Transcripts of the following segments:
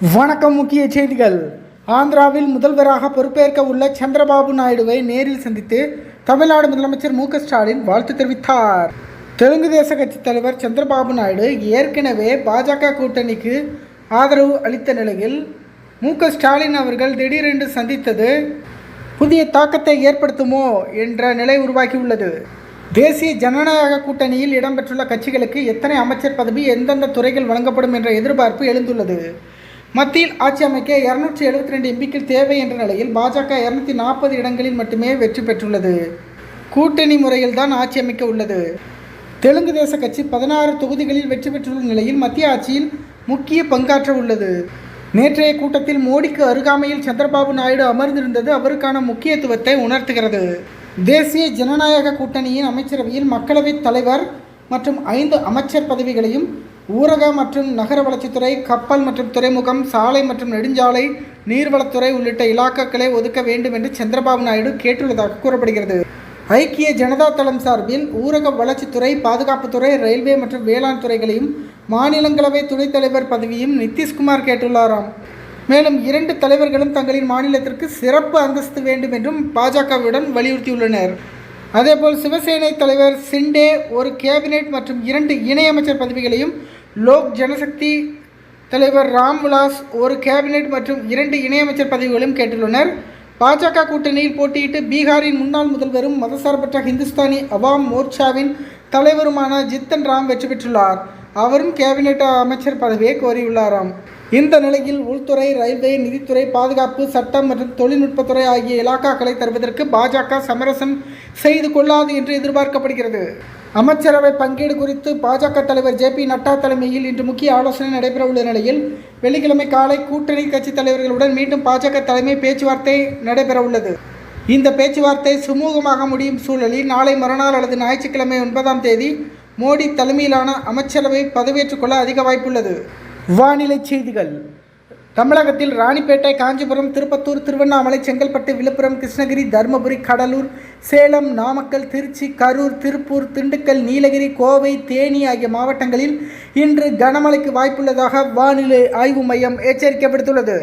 வணக்கம் முக்கிய செய்திகள். ஆந்திராவில் முதல்வராக பொறுப்பேற்க உள்ள சந்திரபாபு நாயுடுவை நேரில் சந்தித்து தமிழ்நாடு முதலமைச்சர் மு ஸ்டாலின் வாழ்த்து தெரிவித்தார். தெலுங்கு தேச கட்சித் தலைவர் சந்திரபாபு நாயுடு ஏற்கனவே பாஜக கூட்டணிக்கு ஆதரவு அளித்த நிலையில் மு ஸ்டாலின் அவர்கள் திடீரென்று சந்தித்தது புதிய தாக்கத்தை ஏற்படுத்துமோ என்ற நிலை உருவாகியுள்ளது. தேசிய ஜனநாயக கூட்டணியில் இடம்பெற்றுள்ள கட்சிகளுக்கு எத்தனை அமைச்சர் பதவி எந்தெந்த துறைகள் வழங்கப்படும் என்ற எதிர்பார்ப்பு எழுந்துள்ளது. மத்தியில் ஆட்சி அமைக்க இருநூற்றி எழுபத்தி ரெண்டு எம்பிக்கள் தேவை என்ற நிலையில் பாஜக இருநூத்தி நாற்பது இடங்களில் மட்டுமே வெற்றி பெற்றுள்ளது. கூட்டணி முறையில் தான் ஆட்சி அமைக்க உள்ளது. தெலுங்கு தேச கட்சி பதினாறு தொகுதிகளில் வெற்றி பெற்றுள்ள நிலையில் மத்திய ஆட்சியில் முக்கிய பங்காற்ற உள்ளது. நேற்றைய கூட்டத்தில் மோடிக்கு அருகாமையில் சந்திரபாபு நாயுடு அமர்ந்திருந்தது அவருக்கான முக்கியத்துவத்தை உணர்த்துகிறது. தேசிய ஜனநாயக கூட்டணியின் அமைச்சரவையில் மக்களவைத் தலைவர் மற்றும் ஐந்து அமைச்சர் பதவிகளையும் ஊரக மற்றும் நகர வளர்ச்சித்துறை கப்பல் மற்றும் துறைமுகம் சாலை மற்றும் நெடுஞ்சாலை நீர்வளத்துறை உள்ளிட்ட இலாக்காக்களை ஒதுக்க வேண்டும் என்று சந்திரபாபு நாயுடு கேட்டுள்ளதாக கூறப்படுகிறது. ஐக்கிய ஜனதா தளம் சார்பில் ஊரக வளர்ச்சித்துறை பாதுகாப்புத்துறை ரயில்வே மற்றும் வேளாண் துறைகளையும் மாநிலங்களவை துணைத் தலைவர் பதவியும் நிதிஷ்குமார் கேட்டுள்ளாராம். மேலும் இரண்டு தலைவர்களும் தங்களின் மாநிலத்திற்கு சிறப்பு அந்தஸ்து வேண்டும் என்றும் பாஜகவுடன் வலியுறுத்தியுள்ளனர். அதேபோல் சிவசேனை தலைவர் சிண்டே ஒரு கேபினெட் மற்றும் இரண்டு இணையமைச்சர் பதவிகளையும் லோக் ஜனசக்தி தலைவர் ராம்விலாஸ் ஒரு கேபினெட் மற்றும் இரண்டு இணையமைச்சர் பதவிகளும் கேட்டுள்ளனர். பாஜக கூட்டணியில் போட்டியிட்டு பீகாரின் முன்னாள் முதல்வரும் மதசார்பற்ற ஹிந்துஸ்தானி அவாம் மோர்ச்சாவின் தலைவருமான ஜித்தன் ராம் வெற்றி பெற்றுள்ளார். அவரும் கேபினெட் அமைச்சர் பதவியை கோரியுள்ளாராம். இந்த நிலையில் உள்துறை ரயில்வே நிதித்துறை பாதுகாப்பு சட்டம் மற்றும் தொழில்நுட்பத்துறை ஆகிய இலாக்காக்களை தருவதற்கு பாஜக சமரசம் செய்து கொள்ளாது என்று எதிர்பார்க்கப்படுகிறது. அமைச்சரவை பங்கீடு குறித்து பாஜக தலைவர் ஜே பி நட்டா தலைமையில் இன்று முக்கிய ஆலோசனை நடைபெறவுள்ள நிலையில் வெள்ளிக்கிழமை காலை கூட்டணி கட்சி தலைவர்களுடன் மீண்டும் பாஜக தலைமை பேச்சுவார்த்தை நடைபெறவுள்ளது. இந்த பேச்சுவார்த்தை சுமூகமாக முடியும் சூழலில் நாளை மறுநாள் அல்லது ஞாயிற்றுக்கிழமை ஒன்பதாம் தேதி மோடி தலைமையிலான அமைச்சரவை பதவியேற்றுக்கொள்ள அதிக வாய்ப்புள்ளது. வானிலை செய்திகள். தமிழகத்தில் ராணிப்பேட்டை காஞ்சிபுரம் திருப்பத்தூர் திருவண்ணாமலை செங்கல்பட்டு விழுப்புரம் கிருஷ்ணகிரி தருமபுரி கடலூர் சேலம் நாமக்கல் திருச்சி கரூர் திருப்பூர் திண்டுக்கல் நீலகிரி கோவை தேனி ஆகிய மாவட்டங்களில் இன்று கனமழைக்கு வாய்ப்புள்ளதாக வானிலை ஆய்வு மையம் எச்சரிக்கை விடுத்துள்ளது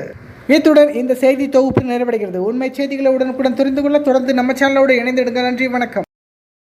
இத்துடன் இந்த செய்தி தொகுப்பு நிறைவடைகிறது. உண்மை செய்திகளை உடனுக்குடன் தெரிந்து கொள்ள தொடர்ந்து நம்ம சேனலோடு இணைந்திடுங்கள். நன்றி வணக்கம்.